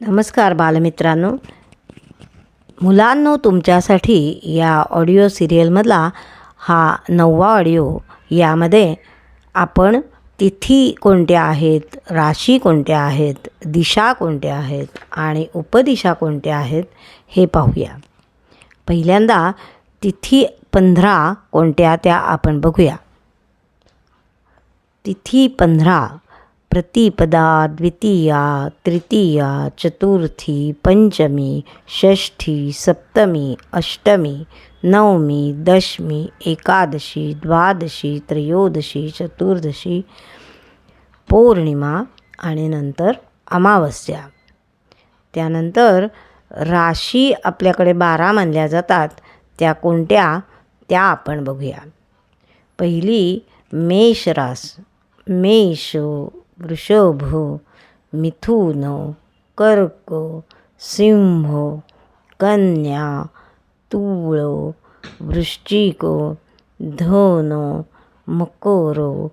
नमस्कार बालमित्रांनो. मुलांनो तुमच्यासाठी या ऑडिओ सिरियलमधला हा नववा ऑडिओ यामध्ये आपण तिथी कोणत्या आहेत राशी कोणत्या आहेत दिशा कोणत्या आहेत आणि उपदिशा कोणत्या आहेत हे पाहूया. पहिल्यांदा तिथी पंधरा कोणत्या त्या आपण बघूया. तिथी पंधरा प्रतिपदा द्वितीया तृतीया चतुर्थी पंचमी षष्ठी सप्तमी अष्टमी नवमी दशमी एकादशी द्वादशी त्रयोदशी चतुर्दशी पौर्णिमा आणि नंतर अमावस्या. त्यानंतर राशी आपल्याकडे बारा मानल्या जातात. त्या कोणत्या? त्या आपण बघूया. पहिली मेष रास मेष वृषभ मिथुन कर्क सिंह कन्या तुळ वृश्चिक धन मकर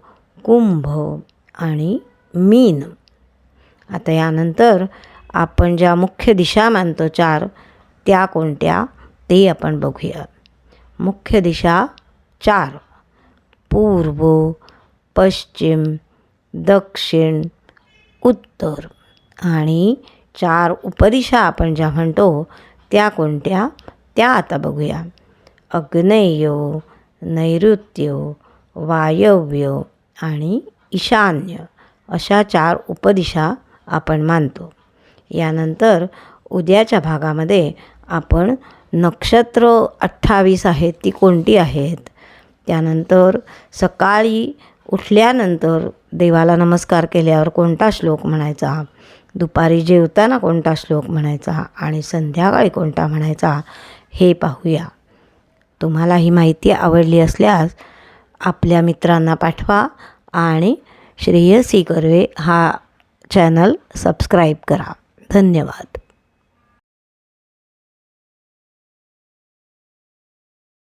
कुंभ आणि मीन. आता यानंतर आपण ज्या मुख्य दिशा मानतो चार त्या कोणत्या? ते आपण बघूया. मुख्य दिशा चार. पूर्व पश्चिम दक्षिण उत्तर आणि चार उपदिशा आपण ज्या म्हणतो त्या कोणत्या? त्या आता बघूया. अग्नेय नैऋत्य वायव्य आणि ईशान्य अशा चार उपदिशा आपण मानतो. यानंतर उद्याच्या भागामध्ये आपण नक्षत्र अठ्ठावीस आहेत ती कोणती आहेत? त्यानंतर सकाळी उठल्यानंतर देवाला नमस्कार केल्यावर कोणता श्लोक म्हणायचा? दुपारी जेवताना कोणता श्लोक म्हणायचा? आणि संध्याकाळी कोणता म्हणायचा? हे पाहूया. तुम्हाला ही माहिती आवडली असल्यास आपल्या मित्रांना पाठवा आणि श्रेयसी कर्वे हा चॅनल सबस्क्राईब करा. धन्यवाद.